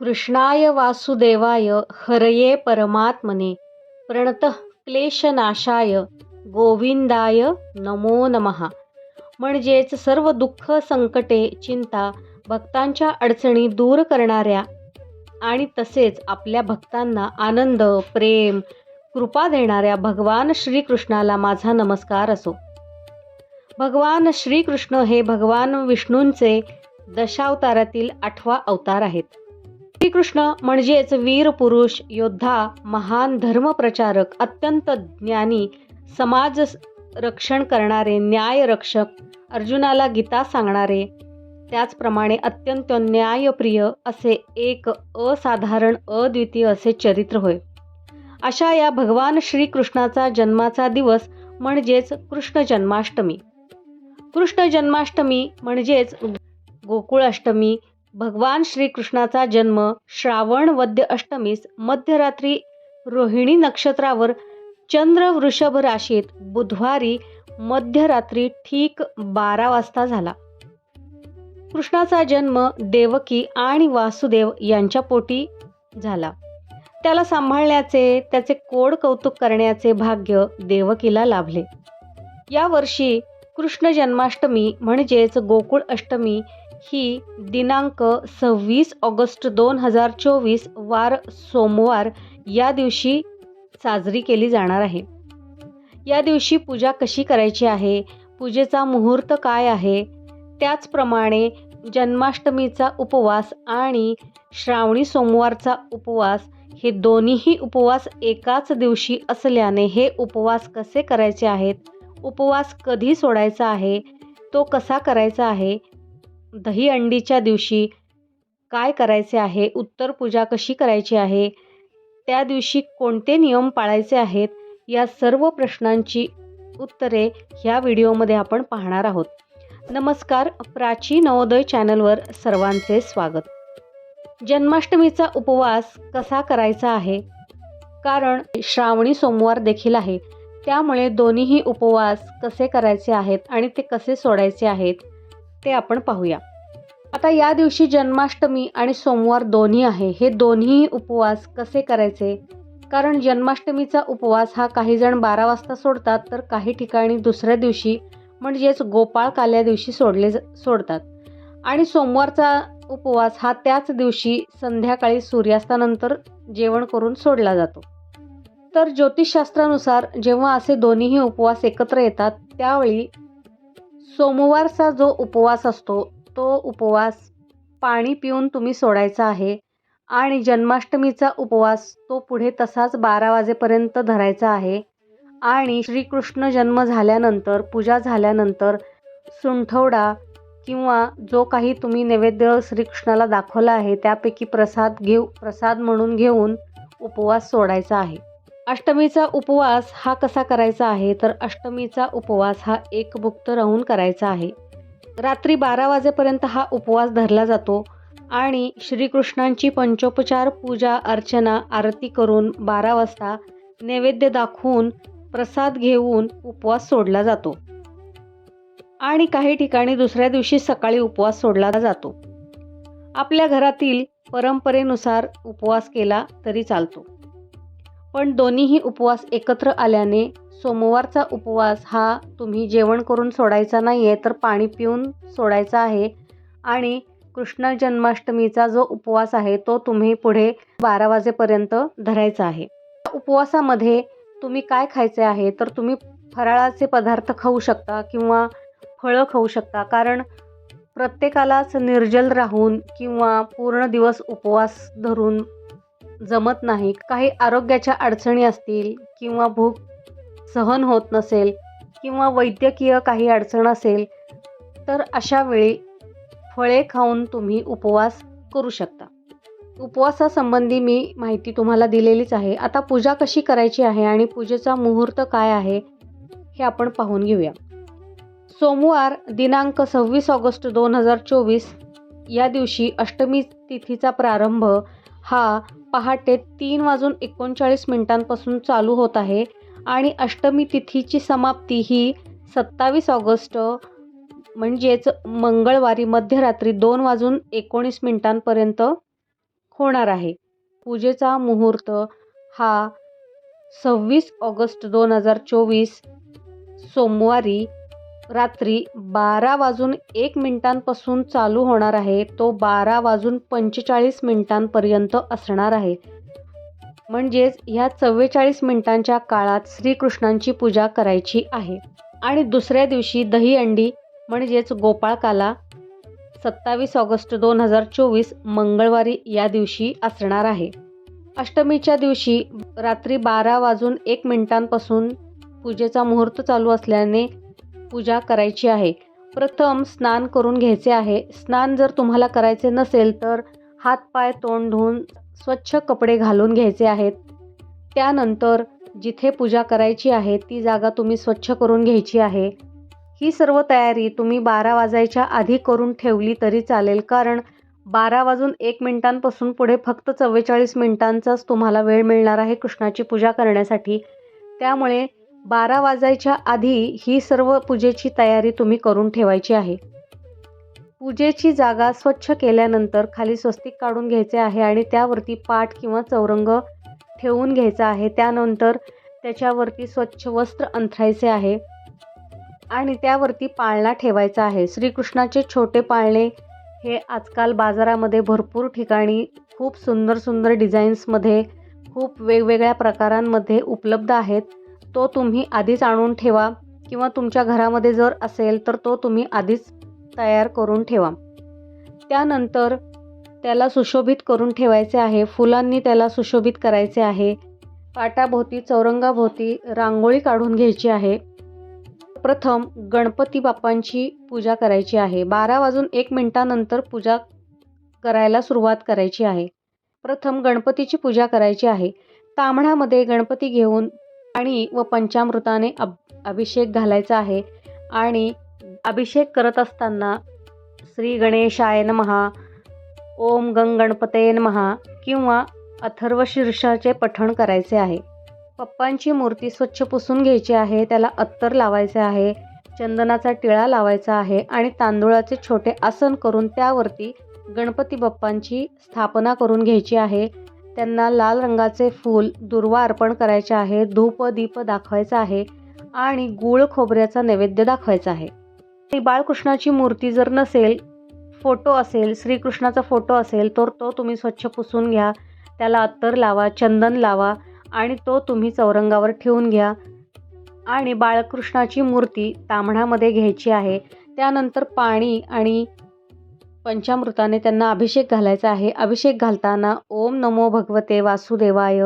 कृष्णाय वासुदेवाय हरये परमात्मने. प्रणतः क्लेशनाशाय गोविंदाय नमो नमः. म्हणजेच सर्व दुःख संकटे चिंता भक्तांच्या अडचणी दूर करणाऱ्या आणि तसेच आपल्या भक्तांना आनंद प्रेम कृपा देणाऱ्या भगवान श्रीकृष्णाला माझा नमस्कार असो. भगवान श्रीकृष्ण हे भगवान विष्णूंचे दशावतारातील आठवा अवतार आहेत. श्रीकृष्ण म्हणजेच वीर पुरुष योद्धा महान धर्मप्रचारक अत्यंत ज्ञानी समाज रक्षण करणारे न्यायरक्षक अर्जुनाला गीता सांगणारे त्याचप्रमाणे अत्यंत न्यायप्रिय असे एक असाधारण अद्वितीय असे चरित्र होय. अशा या भगवान श्रीकृष्णाचा जन्माचा दिवस म्हणजेच कृष्ण जन्माष्टमी. कृष्ण जन्माष्टमी म्हणजेच गोकुळाष्टमी भगवान श्रीकृष्णाचा जन्म श्रावण वद्य अष्टमीस मध्यरात्री रोहिणी नक्षत्रावर चंद्र वृषभ राशीत बुधवारी मध्यरात्री ठीक बारा वाजता झाला. कृष्णाचा जन्म देवकी आणि वासुदेव यांच्या पोटी झाला. त्याला सांभाळण्याचे त्याचे कोड कौतुक करण्याचे भाग्य देवकीला लाभले. यावर्षी कृष्ण जन्माष्टमी म्हणजेच गोकुळ अष्टमी ही दिनांक सव्वीस ऑगस्ट दोन हजार चोवीस वार सोमवार या दिवशी साजरी केली जाणार आहे. या दिवशी पूजा कशी करायची आहे? पूजेचा मुहूर्त काय आहे? त्याचप्रमाणे जन्माष्टमीचा उपवास आणि श्रावणी सोमवारचा उपवास हे दोन्हीही उपवास एकाच दिवशी असल्याने हे उपवास कसे करायचे आहेत? उपवास कधी सोडायचा आहे? तो कसा करायचा आहे? दही अंडीच्या दिवशी काय करायचे आहे? उत्तर पूजा कशी करायची आहे? त्या दिवशी कोणते नियम पाळायचे आहेत? या सर्व प्रश्नांची उत्तरे ह्या व्हिडिओमध्ये आपण पाहणार आहोत. नमस्कार. प्राची नवोदय चॅनलवर सर्वांचे स्वागत. जन्माष्टमीचा उपवास कसा करायचा आहे? कारण श्रावणी सोमवार देखील आहे. त्यामुळे दोन्हीही उपवास कसे करायचे आहेत आणि ते कसे सोडायचे आहेत? ते आपण पाहूया. आता या दिवशी जन्माष्टमी आणि सोमवार दोन्ही आहे. हे दोन्ही उपवास कसे करायचे? कारण जन्माष्टमीचा उपवास हा काही जण बारा वाजता सोडतात तर काही ठिकाणी दुसऱ्या दिवशी म्हणजेच गोपाळ काल्या दिवशी सोडले सोडतात. आणि सोमवारचा उपवास हा त्याच दिवशी संध्याकाळी सूर्यास्तानंतर जेवण करून सोडला जातो. तर ज्योतिषशास्त्रानुसार जेव्हा असे दोन्हीही उपवास एकत्र येतात त्यावेळी सोमवारचा जो उपवास असतो तो उपवास पाणी पिऊन तुम्ही सोडायचा आहे आणि जन्माष्टमीचा उपवास तो पुढे तसाच बारा वाजेपर्यंत धरायचा आहे आणि श्रीकृष्ण जन्म झाल्यानंतर पूजा झाल्यानंतर सुंठवडा किंवा जो काही तुम्ही नैवेद्य श्रीकृष्णाला दाखवला आहे त्यापैकी प्रसाद घेऊ प्रसाद म्हणून घेऊन उपवास सोडायचा आहे. अष्टमीचा उपवास हा कसा करायचा आहे? तर अष्टमीचा उपवास हा एकभुक्त राहून करायचा आहे. रात्री बारा वाजेपर्यंत हा उपवास धरला जातो आणि श्रीकृष्णांची पंचोपचार पूजा अर्चना आरती करून बारा वाजता नैवेद्य दाखवून प्रसाद घेऊन उपवास सोडला जातो. आणि काही ठिकाणी दुसऱ्या दिवशी सकाळी उपवास सोडला जातो. आपल्या घरातील परंपरेनुसार उपवास केला तरी चालतो. पण दोन्हीही उपवास एकत्र आल्याने सोमवारचा उपवास हा तुम्ही जेवण करून सोडायचा नाही आहे तर पाणी पिऊन सोडायचा आहे. आणि कृष्ण जन्माष्टमीचा जो उपवास आहे तो तुम्ही पुढे बारा वाजेपर्यंत धरायचा आहे. उपवासामध्ये तुम्ही काय खायचे आहे तर तुम्ही फराळाचे पदार्थ खाऊ शकता किंवा फळं खाऊ शकता. कारण प्रत्येकालाच निर्जल राहून किंवा पूर्ण दिवस उपवास धरून जमत नाही काही आरोग्याच्या अडचणी असतील किंवा भूक सहन होत नसेल किंवा वैद्यकीय काही अडचण असेल तर अशा वेळी फळे खाऊन तुम्ही उपवास करू शकता. उपवासासंबंधी मी माहिती तुम्हाला दिलेलीच आहे. आता पूजा कशी करायची आहे आणि पूजेचा मुहूर्त काय आहे हे आपण पाहून घेऊया. सोमवार दिनांक सव्वीस ऑगस्ट दोन हजार चोवीस या दिवशी अष्टमी तिथीचा प्रारंभ हा पहाटे तीन वाजून एकोणचाळीस मिनिटांपासून चालू होत आहे आणि अष्टमी तिथीची समाप्ती ही सत्तावीस ऑगस्ट म्हणजेच मंगळवारी मध्यरात्री दोन वाजून एकोणीस मिनिटांपर्यंत होणार आहे. पूजेचा मुहूर्त हा सव्वीस ऑगस्ट दोन हजार चोवीस सोमवारी रात्री बारा वाजून एक मिनिटांपासून चालू होणार आहे. तो बारा वाजून पंचेचाळीस मिनिटांपर्यंत असणार आहे. म्हणजेच ह्या चव्वेचाळीस मिनिटांच्या काळात श्रीकृष्णांची पूजा करायची आहे. आणि दुसऱ्या दिवशी दहीहंडी म्हणजेच गोपाळकाला सत्तावीस ऑगस्ट दोन हजार चोवीस मंगळवारी या दिवशी असणार आहे. अष्टमीच्या दिवशी रात्री बारा वाजून एक मिनिटांपासून पूजेचा मुहूर्त चालू असल्याने पूजा करायची आहे. प्रथम स्नान करून घ्यायचे आहे. स्नान जर तुम्हाला करायचे नसेल तर हातपाय तोंड धुवून स्वच्छ कपडे घालून घ्यायचे आहेत. त्यानंतर जिथे पूजा करायची आहे ती जागा तुम्ही स्वच्छ करून घ्यायची आहे. ही सर्व तयारी तुम्ही बारा वाजायच्या आधी करून ठेवली तरी चालेल. कारण बारा वाजून एक मिनिटांपासून पुढे फक्त चव्वेचाळीस मिनिटांचाच तुम्हाला वेळ मिळणार आहे कृष्णाची पूजा करण्यासाठी. त्यामुळे बारा वाजायच्या आधी ही सर्व पूजेची तयारी तुम्ही करून ठेवायची आहे. पूजेची जागा स्वच्छ केल्यानंतर खाली स्वस्तिक काढून घ्यायचे आहे आणि त्यावरती पाठ किंवा चौरंग ठेवून घ्यायचा आहे. त्यानंतर त्याच्यावरती स्वच्छ वस्त्र अंथरायचे आहे आणि त्यावरती पाळणा ठेवायचा आहे. श्रीकृष्णाचे छोटे पाळणे हे आजकाल बाजारामध्ये भरपूर ठिकाणी खूप सुंदर सुंदर डिझाईन्समध्ये खूप वेगवेगळ्या प्रकारांमध्ये उपलब्ध आहेत. तो तुम्ही आधीच आणून ठेवा किंवा तुमच्या घरामध्ये जर असेल तर तो तुम्ही आधीच तयार करून ठेवा. त्यानंतर त्याला सुशोभित करून ठेवायचे आहे. फुलांनी त्याला सुशोभित करायचे आहे. पाटाभोवती चौरंगाभोवती रांगोळी काढून घ्यायची आहे. प्रथम गणपती बाप्पांची पूजा करायची आहे. बारा वाजून एक मिनटानंतर पूजा करायला सुरुवात करायची आहे. प्रथम गणपतीची पूजा करायची आहे. तांबडामध्ये गणपती घेऊन आणि व पंचामृताने अब अभिषेक घालायचा आहे. आणि अभिषेक करत असताना श्री गणेशाय महा ओम गंग गणपतेन महा किंवा अथर्व शीर्षाचे पठण करायचे आहे. पप्पांची मूर्ती स्वच्छ पुसून घ्यायची आहे त्याला अत्तर लावायचे आहे चंदनाचा टिळा लावायचा आहे आणि तांदूळाचे छोटे आसन करून त्यावरती गणपती बाप्पांची स्थापना करून घ्यायची आहे. त्यांना लाल रंगाचे फूल दुर्वा अर्पण करायचे आहे धूप दीप दाखवायचा आहे आणि गूळ खोबऱ्याचा नैवेद्य दाखवायचा आहे. आणि बाळकृष्णाची मूर्ती जर नसेल फोटो असेल श्रीकृष्णाचा फोटो असेल तर तो तुम्ही स्वच्छ पुसून घ्या त्याला अत्तर लावा चंदन लावा आणि तो तुम्ही चौरंगावर ठेवून घ्या. आणि बाळकृष्णाची मूर्ती तांबणामध्ये घ्यायची आहे. त्यानंतर पाणी आणि पंचामृताने त्यांना अभिषेक घालायचा आहे. अभिषेक घालताना ओम नमो भगवते वासुदेवाय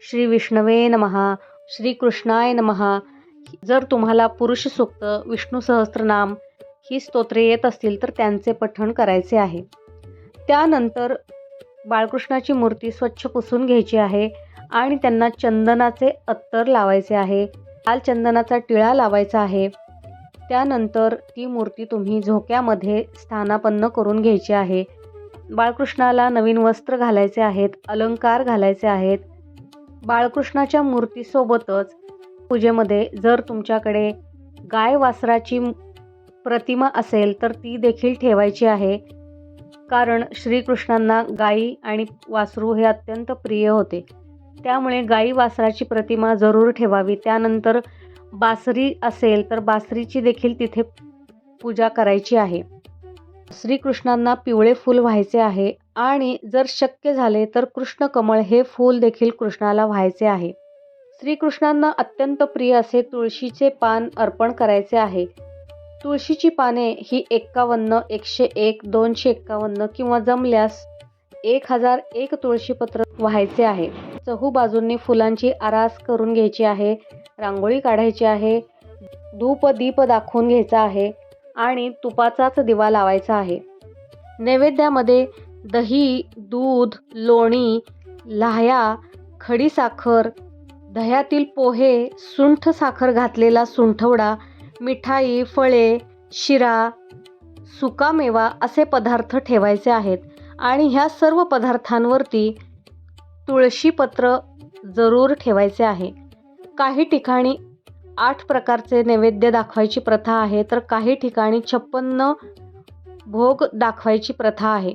श्री विष्णवे नमहा श्रीकृष्णाय नमहा जर तुम्हाला पुरुष सूक्त विष्णू सहस्त्रनाम ही स्तोत्रे येत असतील तर त्यांचे पठण करायचे आहे. त्यानंतर बाळकृष्णाची मूर्ती स्वच्छ पुसून घ्यायची आहे आणि त्यांना चंदनाचे अत्तर लावायचे आहे. लाल चंदनाचा टिळा लावायचा आहे. त्यानंतर ती मूर्ती तुम्ही झोक्यामध्ये स्थानापन्न करून घ्यायची आहे. बाळकृष्णाला नवीन वस्त्र घालायचे आहेत अलंकार घालायचे आहेत. बाळकृष्णाच्या मूर्तीसोबतच पूजेमध्ये जर तुमच्याकडे गाय वासराची प्रतिमा असेल तर ती देखील ठेवायची आहे. कारण श्रीकृष्णांना गाई आणि वासरू हे अत्यंत प्रिय होते. त्यामुळे गाई वासराची प्रतिमा जरूर ठेवावी. त्यानंतर बासरी असेल तर बासरीची देखील तिथे पूजा करायची आहे. श्रीकृष्णांना पिवळे फूल व्हायचे आहे आणि जर शक्य झाले तर कृष्ण कमळ हे फूल देखील कृष्णाला व्हायचे आहे. श्रीकृष्णांना अत्यंत प्रिय असे तुळशीचे पान अर्पण करायचे आहे. तुळशीची पाने ही एक्कावन्न एकशे एक दोनशे एक्कावन्न किंवा जमल्यास एक हजार एक तुळशीपत्र व्हायचे आहे. चहू बाजूंनी फुलांची आरास करून घ्यायची आहे. रांगोळी काढायची आहे धूप दीप दाखवून घ्यायचा आहे आणि तुपाचाच दिवा लावायचा आहे. नैवेद्यामध्ये दही दूध लोणी लाह्या खडीसाखर दह्यातील पोहे सुंठ साखर घातलेला सुंठवडा मिठाई फळे शिरा सुकामेवा असे पदार्थ ठेवायचे आहेत आणि ह्या सर्व पदार्थांवरती तुळशीपत्र जरूर ठेवायचे आहे. काही ठिकाणी आठ प्रकारचे नैवेद्य दाखवायची प्रथा आहे तर काही ठिकाणी छप्पन्न भोग दाखवायची प्रथा आहे.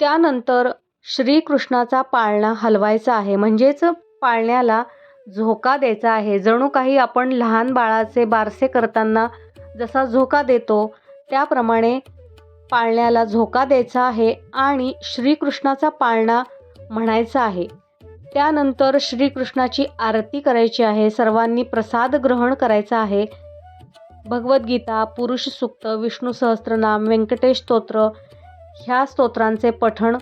त्यानंतर श्रीकृष्णाचा पाळणा हलवायचा आहे. म्हणजेच पाळण्याला झोका द्यायचा आहे. जणू काही आपण लहान बाळाचे बारसे करताना जसा झोका देतो त्याप्रमाणे पाळण्याला झोका द्यायचा आहे आणि श्रीकृष्णाचा पाळणा म्हणायचा आहे. त्यानंतर श्रीकृष्णाची आरती करायची आहे. सर्वांनी प्रसाद ग्रहण करायचा आहे. भगवद्गीता पुरुष सूक्त विष्णू सहस्त्रनाम व्यंकटेश स्तोत्र ह्या स्तोत्रांचे पठण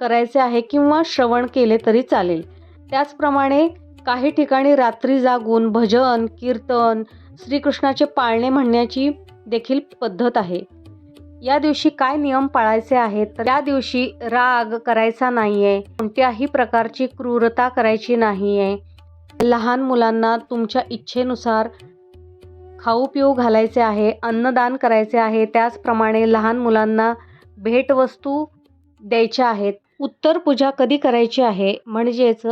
करायचे आहे किंवा श्रवण केले तरी चालेल. त्याचप्रमाणे काही ठिकाणी रात्री जागून भजन कीर्तन श्रीकृष्णाचे पाळणे म्हणण्याची देखील पद्धत आहे. या दिवशी काय नियम पाळायचे आहेत? तर या दिवशी राग करायचा नाही आहे कोणत्याही प्रकारची क्रूरता करायची नाही आहे लहान मुलांना तुमच्या इच्छेनुसार खाऊ पिऊ घालायचे आहे अन्नदान करायचे आहे. त्याचप्रमाणे लहान मुलांना भेटवस्तू द्यायच्या आहेत. उत्तर पूजा कधी करायची आहे? म्हणजेच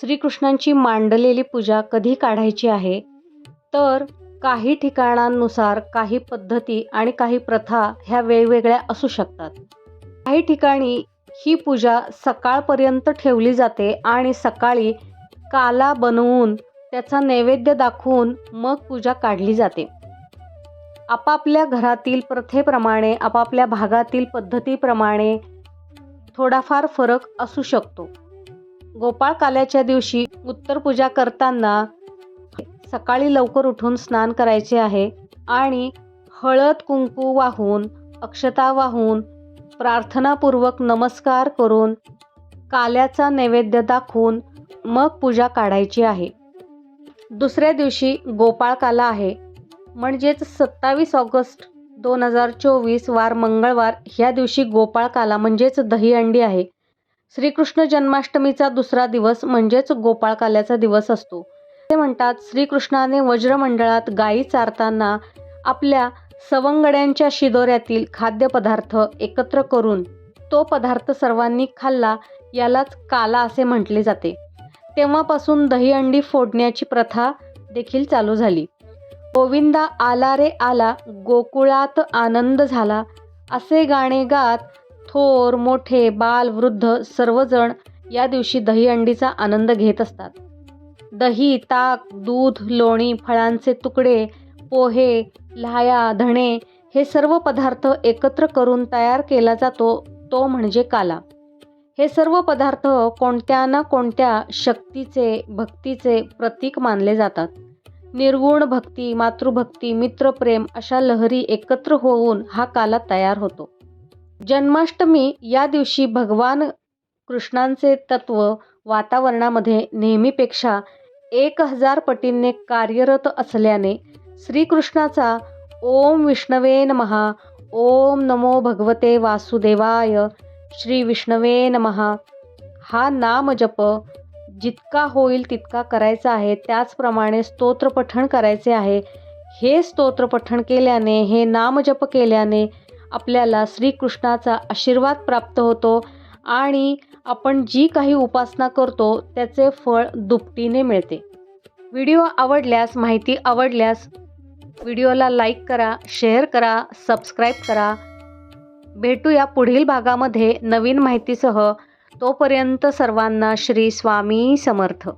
श्रीकृष्णांची मांडलेली पूजा कधी काढायची आहे? तर काही ठिकाणांनुसार काही पद्धती आणि काही प्रथा ह्या वेगवेगळ्या असू शकतात. काही ठिकाणी ही पूजा सकाळपर्यंत ठेवली जाते आणि सकाळी काला बनवून त्याचा नैवेद्य दाखवून मग पूजा काढली जाते. आपापल्या घरातील प्रथेप्रमाणे आपापल्या भागातील पद्धतीप्रमाणे थोडाफार फरक असू शकतो. गोपाळ काल्याच्या दिवशी उत्तर पूजा करताना सकाळी लवकर उठून स्नान करायचे आहे आणि हळद कुंकू वाहून अक्षता वाहून प्रार्थनापूर्वक नमस्कार करून काल्याचा नैवेद्य दाखवून मग पूजा काढायची आहे. दुसऱ्या दिवशी गोपाळकाला आहे. म्हणजेच सत्तावीस ऑगस्ट दोन हजार चोवीस वार मंगळवार ह्या दिवशी गोपाळकाला म्हणजेच दहीहंडी आहे. श्रीकृष्ण जन्माष्टमीचा दुसरा दिवस म्हणजेच गोपाळकाल्याचा दिवस असतो. ते म्हणतात श्रीकृष्णाने वज्रमंडळात गायी चारताना आपल्या सवंगड्यांच्या शिदोऱ्यातील खाद्यपदार्थ एकत्र करून तो पदार्थ सर्वांनी खाल्ला यालाच काला असे म्हटले जाते. तेव्हापासून दहीहंडी फोडण्याची प्रथा देखील चालू झाली. गोविंदा आला रे आला गोकुळात आनंद झाला. असे गाणे गात थोर मोठे बाल वृद्ध सर्वजण या दिवशी दहीहंडीचा आनंद घेत असतात. दही ताक दूध लोणी फळांचे तुकडे पोहे लाह्या धणे हे सर्व पदार्थ एकत्र करून तयार केला जातो तो म्हणजे काला. हे सर्व पदार्थ कोणत्या ना कोणत्या शक्तीचे भक्तीचे प्रतीक मानले जातात. निर्गुण भक्ती मातृभक्ती मित्रप्रेम अशा लहरी एकत्र होऊन हा काला तयार होतो. जन्माष्टमी या दिवशी भगवान कृष्णांचे तत्व वातावरणामध्ये नेहमीपेक्षा एक हजार पटींनी कार्यरत असल्याने श्रीकृष्णाचा ओम विष्णवे नमहा ओम नमो भगवते वासुदेवाय श्री विष्णवे नमहा हा नामजप जितका होईल तितका करायचा आहे. त्याचप्रमाणे स्तोत्रपठण करायचे आहे. हे स्तोत्रपठण केल्याने हे नामजप केल्याने आपल्याला श्रीकृष्णाचा आशीर्वाद प्राप्त होतो आणि आपण जी काही उपासना करतो त्याचे फळ दुपटीने मिळते. व्हिडिओ आवडल्यास माहिती आवडल्यास व्हिडिओला लाईक करा शेअर करा सबस्क्राईब करा. भेटूया पुढील भागामध्ये नवीन माहितीसह. तोपर्यंत सर्वांना श्री स्वामी समर्थ.